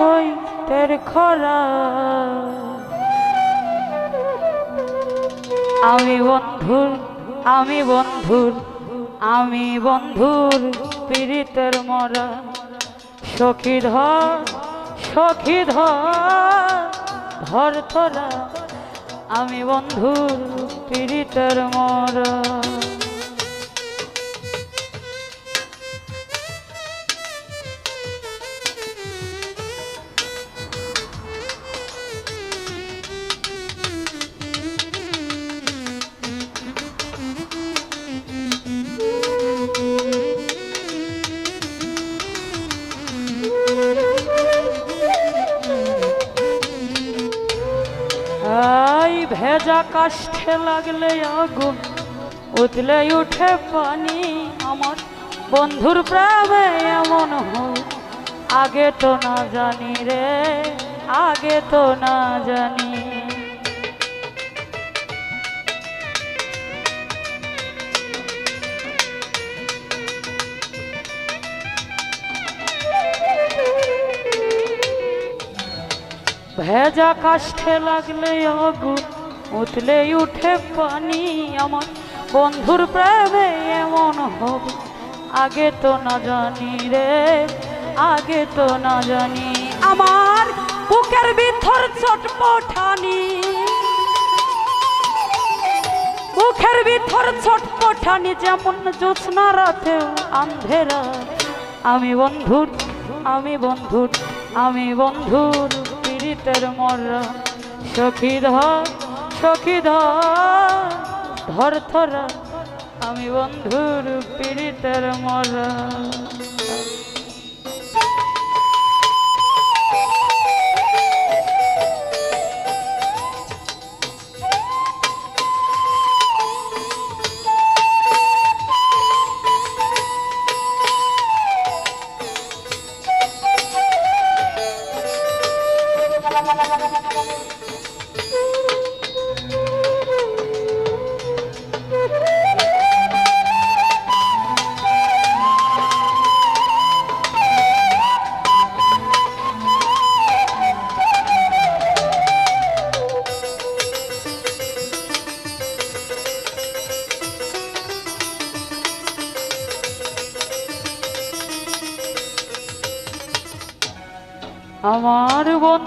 রক্তের খরা। আমি বন্ধুর আমি বন্ধুর আমি বন্ধুর পীড়িতের মরা। সখী ধর সখী ধর ধর। তোরা আমি বন্ধুর পীড়িতের মরা। ভেজা কাষ্ঠে লাগলে আগুন, উতলে উঠে পানি। আমার বন্ধুর প্রেমে এমন হয়, আগে তো না জানি রে, আগে তো না জানি। ভেজা কাষ্ঠে লাগলে আগুন উতলে উঠে পানি আমার। বন্ধুর প্রেমে এমন হবে, আগে তো না জানি রে, আগে তো না জানি। আমার বুকের ভিতর চটপটানি বুকের ভিতর ছটপটানি যেমন জ্যোৎস্না রাতে আন্ধেরা আমি বন্ধুর আমি বন্ধুর আমি বন্ধুর পীড়িতের মর সখী ধর সখী ধর ধর আমি বন্ধুর পীড়িতের মররা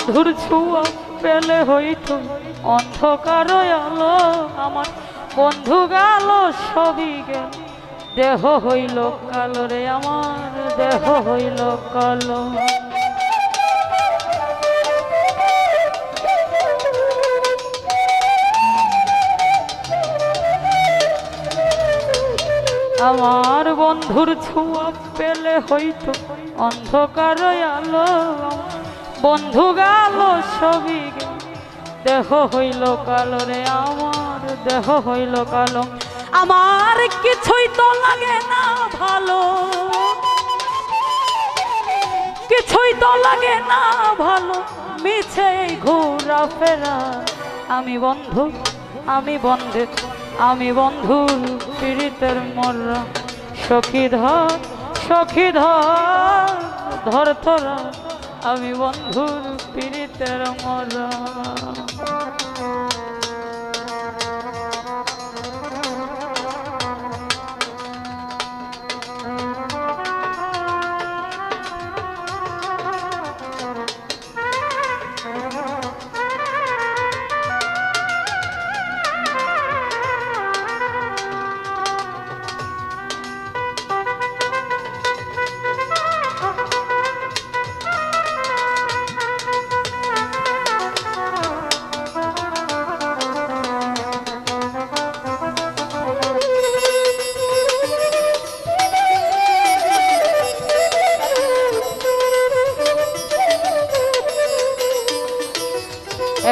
বন্ধুর ছুয়া পেলে হইতো অন্ধকার আলো। আমার বন্ধু গেল সবই গেল। দেহ হইল কালো রে আমার, দেহ হইল কালো। আমার বন্ধুর ছোঁয়া পেলে হইতো অন্ধকার আলো। বন্ধু গেল গেল দেহ হইল কালো রে আমার, দেহ হইল কালো। আমার কিছুই তো লাগে না ভালো। কিছুই তো লাগে না ভালো। মিছে ঘোরা ফেরা। আমি বন্ধু আমি বন্ধু আমি বন্ধু পীড়িতের মররা সখী ধর সখী ধর ধর তোরা। আমি বন্ধুর পীড়িতের মররা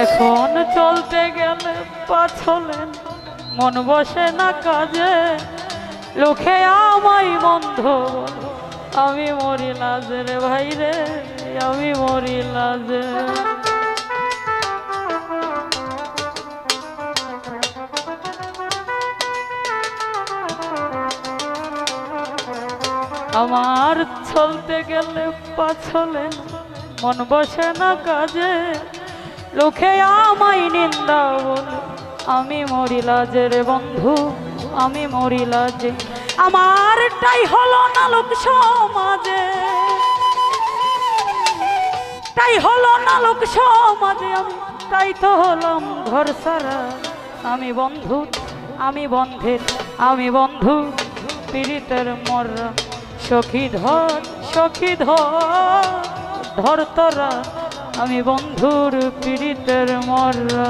এখন চলতে গেলে পাছলেন মন বসে না কাজে। লোকে আমাই বন্ধ আমি মরি লাজে রে ভাই রে, আমি মরি লাজে আমার চলতে গেলে পাছলেন মন বসে না কাজে। লোকে আমায় নিন্দা বলে আমি মরিলা যে রে বন্ধু, আমি মরিলা যে। আমারটাই হলো না লোক সমাজে। তাই হলো না লোক সমাজে। আমি তাই তো হলাম ঘর সারা। আমি বন্ধু, আমি বন্ধের, আমি বন্ধু। পীড়িতের মররা সখী ধর সখী ধর ধর তোরা। আমি বন্ধুর পীড়িতের মররা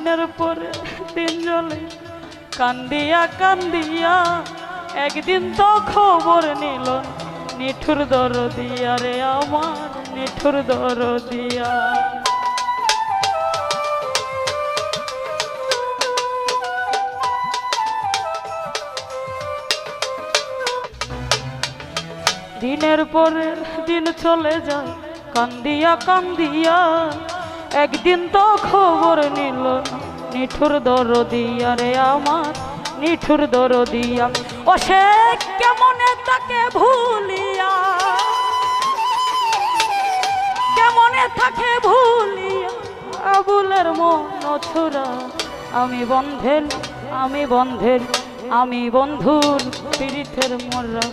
দিনের পরে দিন জলে কান্দিয়া কান্দিয়া একদিন তো খবর নিল, নিঠুর দর দিয়া রে আমার নিঠুর দর দিয়া দিনের পরে দিন চলে যায়, কান্দিয়া কান্দিয়া একদিন তো খবর নিল, নিঠুর দর দিয়া রে আমার নিঠুর দর দিয়া ও সে কেমনে তাকে ভুলিয়া, কেমনে থাকে ভুলিয়া, আবুলের মন ছুরা আমি বন্ধের আমি বন্ধের, আমি বন্ধুর পীড়িতের মরা,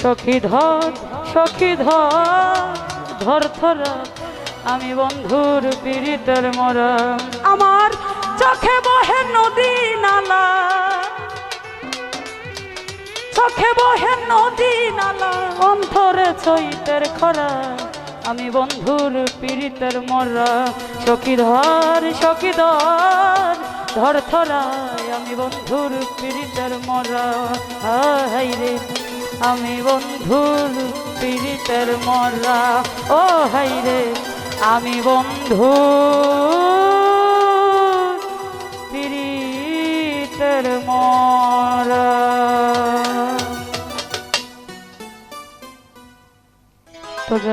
সখী ধর সখী ধর ধর ধরা। আমি বন্ধুর পীড়িতের মরা। আমার চোখে বহে নদী নালা। চোখে বহে নদী নালা। অন্তরে চৈতের খরা। আমি বন্ধুর পীড়িতের মরা। সখীধর সখীধর ধর থরায় আমি বন্ধুর পীড়িতের মরা। হাই রে আমি বন্ধুর পীড়িতের মরা। ও হাই রে। আমি বন্ধু।